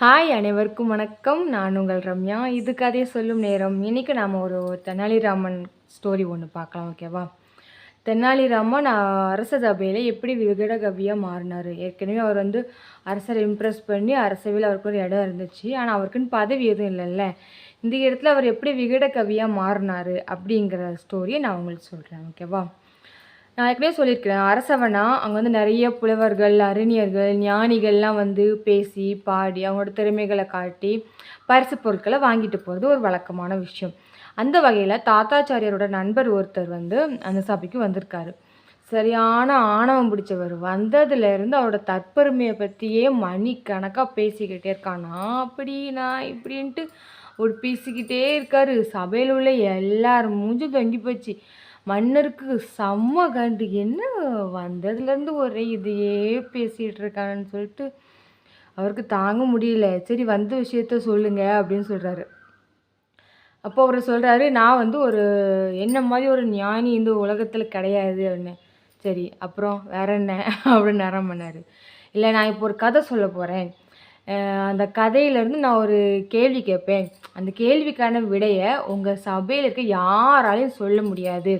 Hi அனைவருக்கும் வணக்கம். நான் உங்கள் ரம்யா. இது கதையை சொல்லும் நேரம். இன்றைக்கி நாம் ஒரு தெனாலிராமன் ஸ்டோரி ஒன்று பார்க்கலாம் ஓகேவா தெனாலிராமன் அரச சபையில் எப்படி விகடகவியாக மாறினார்? ஏற்கனவே அவர் வந்து அரசரை இம்ப்ரெஸ் பண்ணி அரசவையில் அவருக்கு ஒரு இடம் இருந்துச்சு. ஆனால் அவருக்குன்னு பதவி எதுவும் இல்லைல்ல. இந்த இடத்துல அவர் எப்படி விகடகவியாக மாறினார் அப்படிங்கிற ஸ்டோரியை நான் உங்களுக்கு சொல்கிறேன் ஓகேவா நான் ஏற்கனவே சொல்லியிருக்கிறேன் அரசவனா அங்கே வந்து நிறைய புலவர்கள் அறிஞர்கள் ஞானிகள்லாம் வந்து பேசி பாடி அவங்களோட திறமைகளை காட்டி பரிசு பொருட்களை வாங்கிட்டு போகிறது ஒரு வழக்கமான விஷயம். அந்த வகையில் தாத்தாச்சாரியரோட நண்பர் ஒருத்தர் வந்து அந்த சபைக்கு வந்திருக்காரு. சரியான ஆணவம் பிடிச்சவர். வந்ததுலேருந்து அவரோட தற்பெருமையை பற்றியே மணிக்கணக்காக பேசிக்கிட்டே இருக்கானா. அப்படி நான் இப்படின்ட்டு ஒரு பேசிக்கிட்டே இருக்காரு. சபையில் உள்ள எல்லாரும் மூஞ்சும் தொங்கி போச்சு. மன்னருக்கு செம்ம கண்டு. என்ன வந்ததுலேருந்து ஒரே இதையே பேசிகிட்டு இருக்கான்னு சொல்லிட்டு அவருக்கு தாங்க முடியல. சரி வந்த விஷயத்த சொல்லுங்க அப்படின்னு சொல்கிறாரு அப்போ அவர் சொல்கிறாரு நான் வந்து ஒரு என்ன மாதிரி ஒரு ஞானி இந்த உலகத்தில் கிடையாது அப்படின்னு. சரி அப்புறம் வேற என்ன அப்படின்னு நேரம் பண்ணார். இல்லை நான் இப்போ ஒரு கதை சொல்ல போகிறேன் அந்த கதையிலேருந்து நான் ஒரு கேள்வி கேட்பேன். அந்த கேள்விக்கான விடையை உங்கள் சபையில் இருக்க யாராலையும் சொல்ல முடியாது.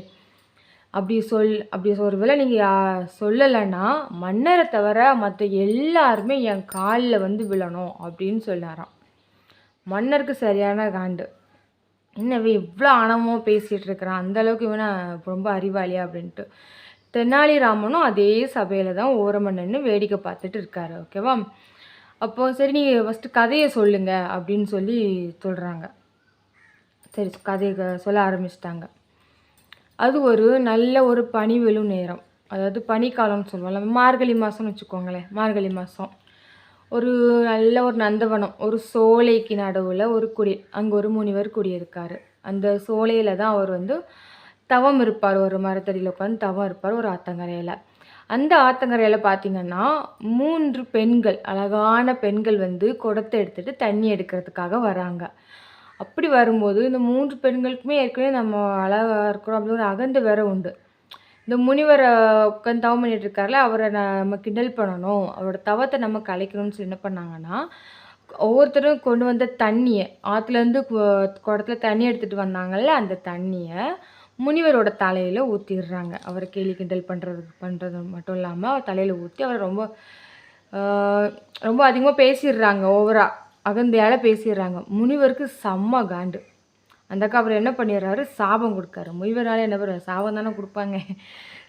அப்படி சொல் அப்படி ஒரு வேளை நீங்கள் சொல்லலைன்னா மன்னரை தவிர மற்ற எல்லாருமே என் காலில் வந்து விழணும் அப்படின்னு சொன்னாராம். மன்னருக்கு சரியான காண்டு. என்னவே இவ்வளோ ஆணவமாக பேசிகிட்டு இருக்கிறான்? அந்தளவுக்கு இவனை ரொம்ப அறிவாளியா அப்படின்ட்டு. தெனாலிராமனும் அதே சபையில் தான் ஓரமன்னன்னு வேடிக்கை பார்த்துட்டு இருக்காரு ஓகேவா? அப்போது சரி நீங்கள் ஃபஸ்ட்டு கதையை சொல்லுங்கள் அப்படின்னு சொல்லி சொல்கிறாங்க சரி கதையை சொல்ல ஆரம்பிச்சிட்டாங்க. அது ஒரு நல்ல ஒரு பனி விழும் நேரம். அதாவது பனிக்காலம்னு சொல்லுவோம்ல மார்கழி மாதம்னு வச்சுக்கோங்களேன். மார்கழி மாதம் ஒரு நல்ல ஒரு நந்தவனம். ஒரு சோலைக்கு நடுவில் ஒரு குடி அங்கே ஒரு முனிவர் குடியிருக்கார். அந்த சோலையில் தான் அவர் வந்து தவம் இருப்பார். ஒரு மரத்தடியில் உட்காந்து தவம் இருப்பார். ஒரு ஆத்தங்கரையில். அந்த ஆத்தங்கரையில் பார்த்திங்கன்னா மூன்று பெண்கள் அழகான பெண்கள் வந்து குடத்தை எடுத்துகிட்டு தண்ணி எடுக்கிறதுக்காக வராங்க. அப்படி வரும்போது இந்த மூன்று பெண்களுக்குமே ஏற்கனவே நம்ம அழகாக இருக்கிறோம் அப்படின்னு ஒரு அகந்த வேற உண்டு. இந்த முனிவரை உட்காந்து தவம் பண்ணிட்டு இருக்கார்ல அவரை நம்ம கிண்டல் பண்ணணும் அவரோட தவத்தை நம்ம கலைக்கணும்னு சொல்லி என்ன பண்ணாங்கன்னா ஒவ்வொருத்தரும் கொண்டு வந்த தண்ணியை ஆற்றுலேருந்து குடத்துல தண்ணி எடுத்துகிட்டு வந்தாங்கல்ல அந்த தண்ணியை முனிவரோட தலையில் ஊற்றிடுறாங்க அவரை கேலி கிண்டல் பண்ணுறது பண்ணுறது மட்டும் இல்லாமல் அவர் தலையில் ஊற்றி அவரை ரொம்ப ரொம்ப அதிகமாக பேசிடுறாங்க ஓவராக அகந்தையால் பேசிடுறாங்க. முனிவருக்கு செம்ம காண்டு. அந்த அவர் என்ன பண்ணிடுறாரு? சாபம் கொடுக்காரு. முனிவரால் என்ன பண்ணுற சாபம் தானே கொடுப்பாங்க.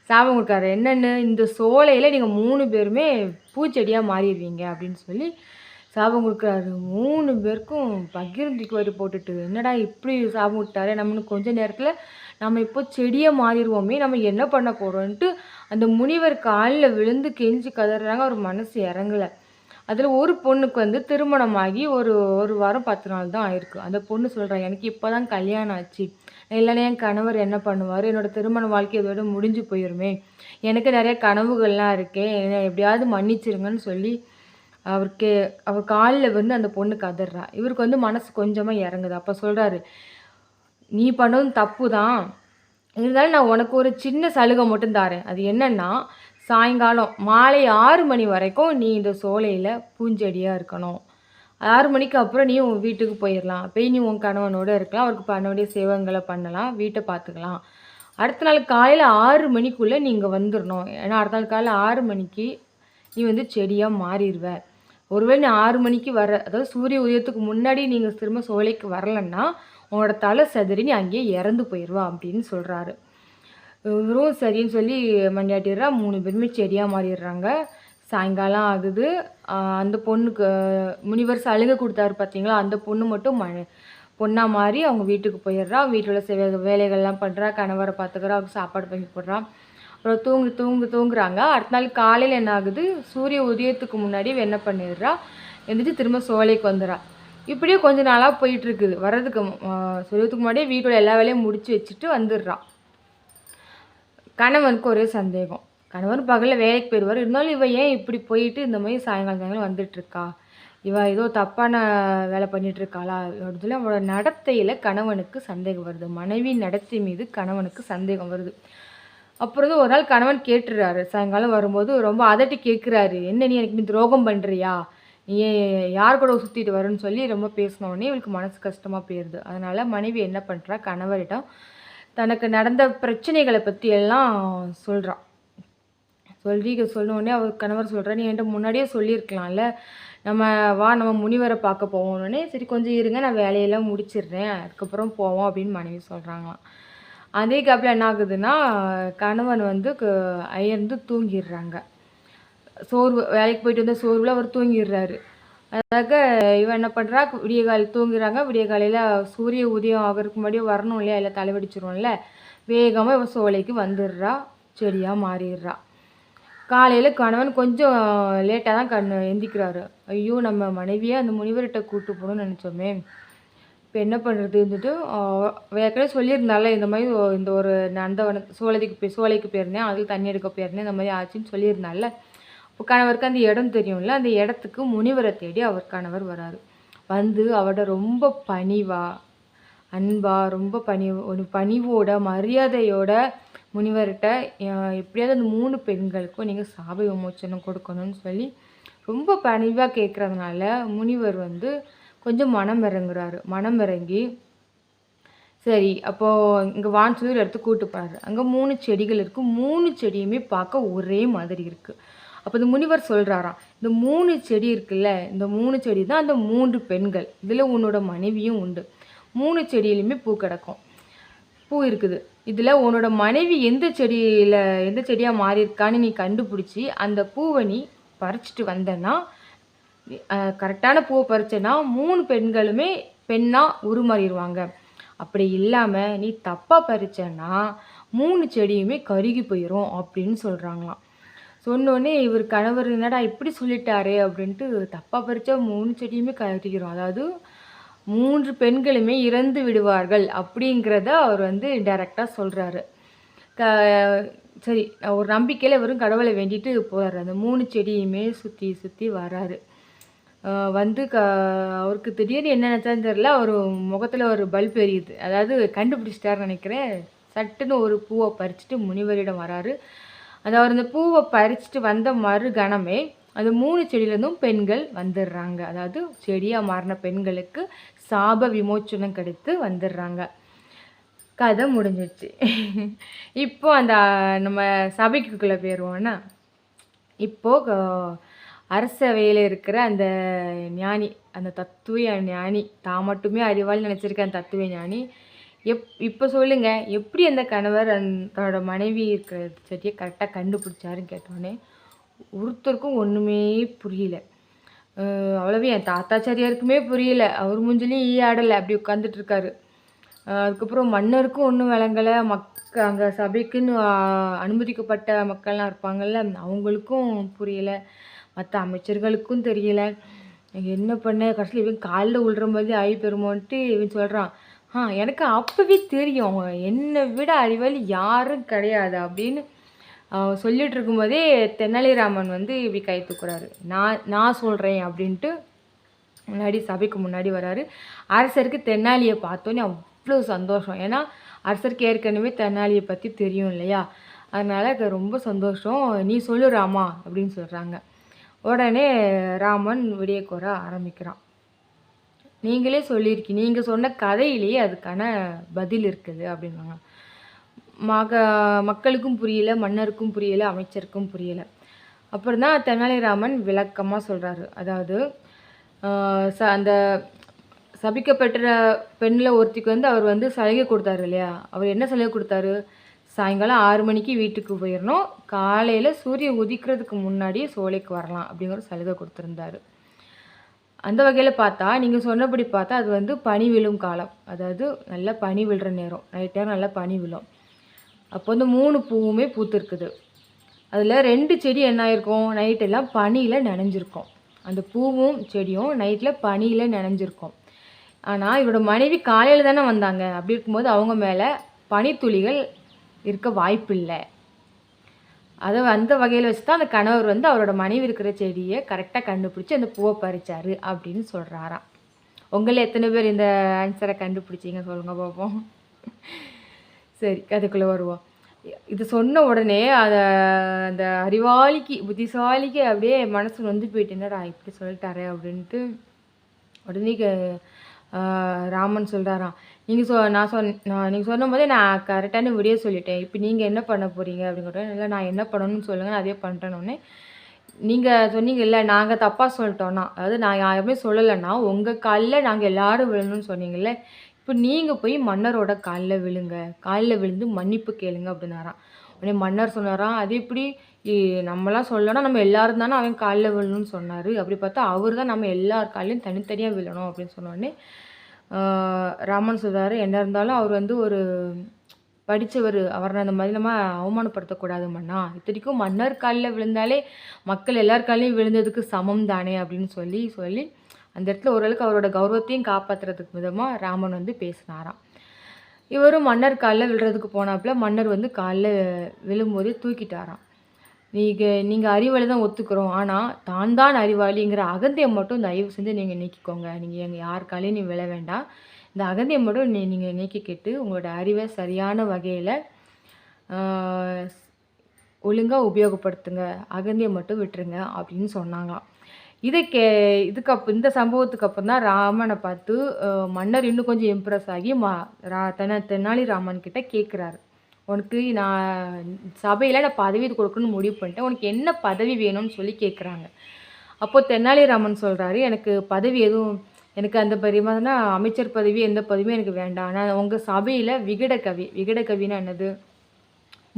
சாபம் கொடுக்காரு. என்னென்னு? இந்த சோலையில் நீங்கள் மூணு பேருமே பூச்செடியாக மாறிடுவீங்க அப்படின்னு சொல்லி சாபம் கொடுக்குறாரு. மூணு பேருக்கும் பகிர்ந்துக்கு வரி போட்டுட்டு என்னடா இப்படி சாபம் விட்டாரு நம்ம கொஞ்ச நேரத்தில் நம்ம இப்போ செடியை மாறிடுவோமே நம்ம என்ன பண்ண போகிறோன்ட்டு அந்த முனிவர் காலில் விழுந்து கெஞ்சி கதறாங்க அவர் மனசு இறங்கலை. அதில் ஒரு பொண்ணுக்கு வந்து திருமணமாகி ஒரு ஒரு வாரம் பத்து நாள் தான் ஆயிருக்கு. அந்த பொண்ணு சொல்கிறாங்க எனக்கு இப்போ தான் கல்யாணம் ஆச்சு. இல்லைன்னா என் கணவர் என்ன பண்ணுவார்? என்னோடய திருமண வாழ்க்கை இதோட முடிஞ்சு போயிருமே. எனக்கு நிறைய கனவுகள்லாம் இருக்கேன் என்னை எப்படியாவது மன்னிச்சிருங்கன்னு சொல்லி அவருக்கு அவர் காலில் வந்து அந்த பொண்ணு கதறா. இவருக்கு வந்து மனசு கொஞ்சமாக இறங்குது. அப்போ சொல்கிறாரு நீ பண்ணதும் தப்பு தான். இருந்தாலும் நான் உனக்கு ஒரு சின்ன சலுகை மட்டும் தாரேன். அது என்னென்னா சாயங்காலம் மாலை ஆறு மணி வரைக்கும் நீ இந்த சோலையில் பூஞ்செடியாக இருக்கணும். ஆறு மணிக்கு அப்புறம் நீ உன் வீட்டுக்கு போயிடலாம் போய் நீ உன் கணவனோடு இருக்கலாம். அவருக்கு பண்ண வேண்டிய சேவங்களை பண்ணலாம். வீட்டை பார்த்துக்கலாம். அடுத்த நாள் காலையில் ஆறு மணிக்குள்ளே நீங்கள் வந்துடணும் ஏன்னா அடுத்த நாள் காலையில் ஆறு மணிக்கு நீ வந்து செடியாக மாறிடுவ ஒருவேளை நீ ஆறு மணிக்கு வர அதாவது சூரிய உதயத்துக்கு முன்னாடி நீங்கள் திரும்ப சோலைக்கு வரலன்னா உங்களோட தலை சதுரி நீ அங்கேயே இறந்து போயிடுவா அப்படின்னு சொல்கிறாரு இவரும் சரின்னு சொல்லி மண்டியாட்டிடுறா. மூணு பேருமே செடியாக மாறிடுறாங்க. சாயங்காலம் ஆகுது. அந்த பொண்ணுக்கு முனிவர் சலுகை கொடுத்தாரு பார்த்தீங்களா அந்த பொண்ணு மட்டும் ம பொண்ணாக மாறி அவங்க வீட்டுக்கு போயிடுறா. வீட்டில் உள்ள சில வேலைகள்லாம் பண்ணுறா கணவரை பார்த்துக்கிறா அவங்க சாப்பாடு பண்ணி போடுறான் அப்புறம் தூங்கு தூங்கு தூங்குறாங்க. அடுத்த நாள் காலையில் என்ன ஆகுது? சூரிய உதயத்துக்கு முன்னாடி என்ன பண்ணிடுறா? எழுந்திரிச்சு திரும்ப சோலைக்கு வந்துடுறா. இப்படியே கொஞ்சம் நாளாக போயிட்டுருக்குது வர்றதுக்கு சூரியத்துக்கு முன்னாடியே வீட்டோட எல்லா வேலையும் முடித்து வச்சுட்டு வந்துடுறான் கணவனுக்கு ஒரே சந்தேகம். கணவன் பகலில் வேலைக்கு போயிடுவார். இருந்தாலும் இவ ஏன் இப்படி போயிட்டு இந்த மாதிரி சாயங்காலம் சாயங்காலம் வந்துட்டுருக்கா? இவ ஏதோ தப்பான வேலை பண்ணிகிட்ருக்காளா அப்படின்னு அவளோட நடத்தையில் கணவனுக்கு சந்தேகம் வருது. மனைவி நடத்தை மீது கணவனுக்கு சந்தேகம் வருது. அப்புறம் ஒரு நாள் கணவன் கேட்டுறாரு சாயங்காலம் வரும்போது ரொம்ப அதட்டி கேட்குறாரு என்ன நீ எனக்கு நீ துரோகம் பண்ணுறியா நீ யார் கூட சுற்றிட்டு வரேன்னு சொல்லி ரொம்ப பேசினோடனே இவளுக்கு மனசு கஷ்டமாக போயிடுது அதனால் மனைவி என்ன பண்ணுறா கணவரிடம் தனக்கு நடந்த பிரச்சனைகளை பற்றி எல்லாம் சொல்கிறான் சொல்லி சொன்ன அவர் கணவர் சொல்கிறா நீ என்கிட்ட முன்னாடியே சொல்லியிருக்கலாம்ல. நம்ம வா நம்ம முனிவரை பார்க்க போவோம்னே சரி கொஞ்சம் இருங்க நான் வேலையெல்லாம் முடிச்சிடுறேன் அதுக்கப்புறம் போவோம் அப்படின்னு மனைவி சொல்கிறாங்களாம் அதே கேப்பில் என்ன ஆகுதுன்னா கணவன் வந்து அயர்ந்து தூங்கிடுறாங்க. சோர்வு வேலைக்கு போயிட்டு வந்த சோர்வில் அவர் தூங்கிடுறாரு. அதாக இவன் என்ன பண்ணுறா விடிய காலை தூங்குறாங்க. விடிய காலையில் சூரிய உதயம் ஆகிறதுக்கு முன்னாடியே வரணும் இல்லையா? இல்லை தலைவடிச்சிரும்ல வேகமாக இவன் சோலைக்கு வந்துடுறா. செடியாக மாறிடுறா. காலையில் கணவன் கொஞ்சம் லேட்டாக தான் கண் எந்திக்கிறாரு. ஐயோ நம்ம மனைவியை அந்த முனிவர்கிட்ட கூட்டு போகணும்னு நினச்சோமே. இப்போ என்ன பண்ணுறது இருந்துட்டு ஏற்கனவே சொல்லியிருந்தால இந்த மாதிரி இந்த ஒரு நந்தவன சோலைக்கு போய் சோலைக்கு போயிருந்தேன். அதில் தண்ணி எடுக்க போயிருந்தேன். இந்த மாதிரி ஆச்சுன்னு சொல்லியிருந்தால. கணவருக்கு அந்த இடம் தெரியும்ல அந்த இடத்துக்கு முனிவரை தேடி அவர் கணவர் வராரு. வந்து அவட ரொம்ப பணிவாக அன்பாக ரொம்ப பணிவு ஒரு பணிவோட மரியாதையோட முனிவர்கிட்ட எப்படியாவது அந்த மூணு பெண்களுக்கும் நீங்கள் சாப விமோச்சனம் கொடுக்கணும்னு சொல்லி ரொம்ப பணிவாக கேட்குறதுனால முனிவர் வந்து கொஞ்சம் மனம் இறங்குறாரு. மனம் இறங்கி சரி அப்போது இங்கே வான் சொல்லி ஒரு இடத்துக்கு கூட்டு போகிறாரு அங்கே மூணு செடிகள் இருக்குது மூணு செடியுமே பார்க்க ஒரே மாதிரி இருக்குது அப்போ இந்த முனிவர் சொல்கிறாராம் இந்த மூணு செடி இருக்குல்ல இந்த மூணு செடி தான் அந்த மூன்று பெண்கள். இதில் உன்னோட மனைவியும் உண்டு. மூணு செடியிலையுமே பூ கிடக்கும். பூ இருக்குது. இதில் உன்னோட மனைவி எந்த செடியில் எந்த செடியாக மாறியிருக்கான்னு நீ கண்டுபிடிச்சி அந்த பூவை நீ பறிச்சிட்டு வந்தேன்னா கரெக்டான பூவை பறிச்சேன்னா மூணு பெண்களுமே பெண்ணாக உருமாறிடுவாங்க. அப்படி இல்லாமல் நீ தப்பாக பறிச்சேன்னா மூணு செடியுமே கருகி போயிடும் அப்படின்னு சொல்கிறாங்களாம் சொன்னோடனே இவர் கணவர் என்னடா இப்படி சொல்லிட்டாரே அப்படின்ட்டு தப்பாக பறித்தா மூணு செடியுமே கட்டிக்கிறோம் அதாவது மூன்று பெண்களுமே இறந்து விடுவார்கள் அப்படிங்கிறத அவர் வந்து டைரெக்டாக சொல்கிறாரு க சரி ஒரு நம்பிக்கையில் இவரும் கடவுளை வேண்டிட்டு போகிறாரு அந்த மூணு செடியுமே சுற்றி சுற்றி வராரு. வந்து க அவருக்கு திடீர்னு என்ன நினச்சான்னு தெரில அவர் முகத்தில் ஒரு பல்ப் எரியுது. அதாவது கண்டுபிடிச்சிட்டாருன்னு நினைக்கிறேன். சட்டுன்னு ஒரு பூவை பறிச்சுட்டு முனிவரிடம் வராரு. அது அவர் அந்த பூவை பறிச்சுட்டு வந்த மறு கணமே அந்த மூணு செடியிலேருந்தும் பெண்கள் வந்துடுறாங்க. அதாவது செடியாக மாறின பெண்களுக்கு சாப விமோச்சனம் கிடைத்து வந்துடுறாங்க. கதை முடிஞ்சிடுச்சு இப்போ அந்த நம்ம சபைக்குள்ளே போயிடுவோன்னா இப்போ அரசவையில் இருக்கிற அந்த ஞானி அந்த தத்துவ ஞானி தான் மட்டுமே அறிவாளி நினச்சிருக்க அந்த தத்துவ ஞானி எப் இப்போ சொல்லுங்கள் எப்படி அந்த கணவர் தன்னோட மனைவி இருக்கிற செடியை கரெக்டாக கண்டுபிடிச்சாருன்னு கேட்டோடனே ஒருத்தருக்கும் ஒன்றுமே புரியல. அவ்வளோவே அவ்வளவு என் தாத்தாச்சாரியாருக்குமே புரியல. அவர் மூஞ்சிலையும் ஈ ஆடலை. அப்படி உட்காந்துட்டு இருக்காரு அதுக்கப்புறம் மன்னருக்கும் ஒன்றும் விளங்கலை. மக்க அங்கே சபைக்குன்னு அனுமதிக்கப்பட்ட மக்கள்லாம் இருப்பாங்கல்ல அவங்களுக்கும் புரியலை. மற்ற அமைச்சர்களுக்கும் தெரியல. என்ன பண்ண? கடைசியில் இவன் காலில் விழுற மாதிரி ஆகி பெறுமோன்ட்டு இவன் சொல்கிறான் ஆ எனக்கு அப்போவே தெரியும். அவங்க என்னை விட அறிவாளி யாரும் கிடையாது அப்படின்னு சொல்லிட்டு இருக்கும்போதே தெனாலிராமன் வந்து இப்படி கை தூக்குறாரு. நான் நான் சொல்கிறேன் அப்படின்ட்டு முன்னாடி சபைக்கு முன்னாடி வராரு. அரசருக்கு தென்னாலியை பார்த்தோன்னே அவ்வளோ சந்தோஷம். ஏன்னா அரசருக்கு ஏற்கனவே தென்னாலியை பற்றி தெரியும் இல்லையா? அதனால் அது ரொம்ப சந்தோஷம். நீ சொல்லு ராமா அப்படின்னு சொல்கிறாங்க உடனே ராமன் விடிய ஆரம்பிக்கிறான். நீங்களே சொல்லியிருக்கீங்க நீங்கள் சொன்ன கதையிலேயே அதுக்கான பதில் இருக்குது அப்படின்னாங்க மக மக்களுக்கும் புரியல மன்னருக்கும் புரியல அமைச்சருக்கும் புரியலை. அப்புறம் தான் தெனாலிராமன் விளக்கமாக சொல்கிறாரு அதாவது ச அந்த சபிக்கப்பட்ட பெண்ணில் ஒருத்திக்கு வந்து அவர் வந்து சலுகை கொடுத்தாரு இல்லையா? அவர் என்ன சலுகை கொடுத்தாரு? சாயங்காலம் ஆறு மணிக்கு வீட்டுக்கு போயிடணும் காலையில் சூரியன் உதிக்கிறதுக்கு முன்னாடியே சோலைக்கு வரலாம் அப்படிங்கிற சலுகை கொடுத்துருந்தாரு. அந்த வகையில் பார்த்தா நீங்கள் சொன்னபடி பார்த்தா அது வந்து பனி விழும் காலம். அதாவது நல்லா பனி விழுற நேரம். நைட் நேரம் நல்லா பனி விழும். அப்போ வந்து மூணு பூவுமே பூத்துருக்குது. அதில் ரெண்டு செடி என்ன ஆயிருக்கும்? நைட்டெல்லாம் பனியில் நனைஞ்சிருக்கும். அந்த பூவும் செடியும் நைட்டில் பனியில் நனைஞ்சிருக்கும். ஆனால் இவரோட மனைவி காலையில் தானே வந்தாங்க. அப்படி இருக்கும்போது அவங்க மேலே பனித்துளிகள் இருக்க வாய்ப்பில்லை. அதை அந்த வகையில் வச்சு தான் அந்த கணவர் வந்து அவரோட மனைவி இருக்கிற செடியை கரெக்டாக கண்டுபிடிச்சி அந்த பூவை பறிச்சாரு அப்படின்னு சொல்கிறாராம் உங்களே எத்தனை பேர் இந்த ஆன்சரை கண்டுபிடிச்சீங்க சொல்லுங்கள் பார்ப்போம் சரி அதுக்குள்ளே வருவோம். இது சொன்ன உடனே அதை அந்த அறிவாளிக்கு புத்திசாலிக்கு அப்படியே மனசு நொந்து போயிட்டு என்னடா இப்படி சொல்லிட்டாரே அப்படின்ட்டு உடனே க ராமன் சொல்கிறாராம் நீங்கள் சொ நான் சொன் நான் நீங்கள் சொன்னபோதே போதே நான் கரெக்டான விடிய சொல்லிட்டேன். இப்போ நீங்கள் என்ன பண்ண போகிறீங்க அப்படிங்கிற இல்லை நான் என்ன பண்ணணும்னு சொல்லுங்கள் நான் அதே பண்ணுறேன்னொன்னே நீங்கள் சொன்னீங்கல்ல நாங்கள் தப்பாக சொல்லிட்டோன்னா அதாவது நான் யாருமே சொல்லலைன்னா உங்கள் காலில் நாங்கள் எல்லோரும் விழணும்னு சொன்னீங்கல்ல இப்போ நீங்கள் போய் மன்னரோட காலில் விழுங்க. காலில் விழுந்து மன்னிப்பு கேளுங்க அப்படின்னாராம். உடனே மன்னர் சொன்னாராம் அது எப்படி நம்மளாம் நம்மலாம் சொல்லணும் நம்ம எல்லாரும் தானே அவன் காலில் விழணும்னு சொன்னார். அப்படி பார்த்தா அவர் தான் நம்ம எல்லார் காலையும் தனித்தனியாக விழணும் அப்படின்னு சொன்னோடனே ராமன் சொல்கிறாரு என்ன இருந்தாலும் அவர் வந்து ஒரு படித்தவர் அவரை அந்த மாதிரி நம்ம அவமானப்படுத்தக்கூடாது மன்னா. இத்தனைக்கும் மன்னர் காலில் விழுந்தாலே மக்கள் எல்லார் காலையும் விழுந்ததுக்கு சமம் தானே அப்படின்னு சொல்லி சொல்லி அந்த இடத்துல ஓரளவுக்கு அவரோட கௌரவத்தையும் காப்பாற்றுறதுக்கு விதமாக ராமன் வந்து பேசினாராம். இவரும் மன்னர் காலில் விழுறதுக்கு போனாப்புல மன்னர் வந்து காலில் விழும்போதே தூக்கிட்டாராம். நீங்கள் நீங்கள் அறிவாளி தான் ஒத்துக்கிறோம். ஆனால் தான் தான் அறிவாளிங்கிற அகந்தையை மட்டும் தயவு செஞ்சு நீங்கள் நீக்கிக்கோங்க. நீங்கள் எங்கள் யாருக்காலையும் நீ விழ வேண்டாம். இந்த அகந்தையை மட்டும் நீ நீங்கள் நீக்கிக்கிட்டு உங்களோட அறிவை சரியான வகையில் ஒழுங்காக உபயோகப்படுத்துங்க. அகந்தியை மட்டும் விட்டுருங்க அப்படின்னு சொன்னாங்களாம் இதை கே இதுக்கப் இந்த சம்பவத்துக்கு அப்புறம் தான் ராமனை பார்த்து மன்னர் இன்னும் கொஞ்சம் இம்ப்ரெஸ் ஆகி மா ரா தென தெனாலிராமன் ராமன் கிட்ட கேட்குறாரு உனக்கு நான் சபையில் நான் பதவி கொடுக்கணும்னு முடிவு பண்ணிட்டேன். உனக்கு என்ன பதவி வேணும்னு சொல்லி கேட்குறாங்க அப்போது தெனாலிராமன் சொல்கிறாரு எனக்கு பதவி எதுவும் எனக்கு அந்த பரிமாதிரினா அமைச்சர் பதவி எந்த பதவியும் எனக்கு வேண்டாம். ஆனால் உங்கள் சபையில் விகட கவி விகட கவின்னா என்னது?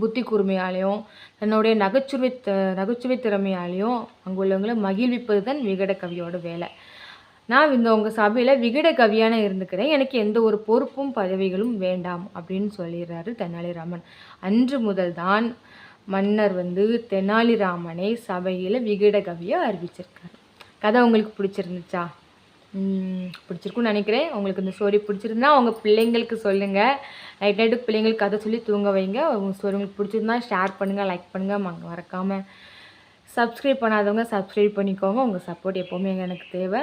புத்தி கூர்மையாலையும் தன்னுடைய நகைச்சுவை த நகைச்சுவை திறமையாலையும் அங்கே உள்ளவங்களை மகிழ்விப்பது தான் விகட கவியோட வேலை. நான் இந்த உங்கள் சபையில் விகட கவியான இருந்துக்கிறேன். எனக்கு எந்த ஒரு பொறுப்பும் பதவிகளும் வேண்டாம் அப்படின்னு சொல்லிடுறாரு தெனாலிராமன். அன்று முதல் தான் மன்னர் வந்து தெனாலிராமனை சபையில் விகட கவியை அறிவிச்சிருக்காரு. கதை உங்களுக்கு பிடிச்சிருந்துச்சா? பிடிச்சிருக்குன்னு பிடிச்சிருக்கும்னு நினைக்கிறேன். உங்களுக்கு இந்த ஸ்டோரி பிடிச்சிருந்தா உங்கள் பிள்ளைங்களுக்கு சொல்லுங்கள் நைட் நைட்டு பிள்ளைங்களுக்கு கதை சொல்லி தூங்க வைங்க. உங்கள் ஸ்டோரி உங்களுக்கு பிடிச்சிருந்தா ஷேர் பண்ணுங்கள் லைக் பண்ணுங்கள் மறக்காமல் சப்ஸ்கிரைப் பண்ணாதவங்க சப்ஸ்கிரைப் பண்ணிக்கோங்க. உங்கள் சப்போர்ட் எப்போவுமே எனக்கு தேவை.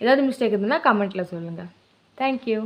ஏதாவது மிஸ்டேக் இருந்ததுன்னா கமெண்ட்டில் சொல்லுங்கள் தேங்க்யூ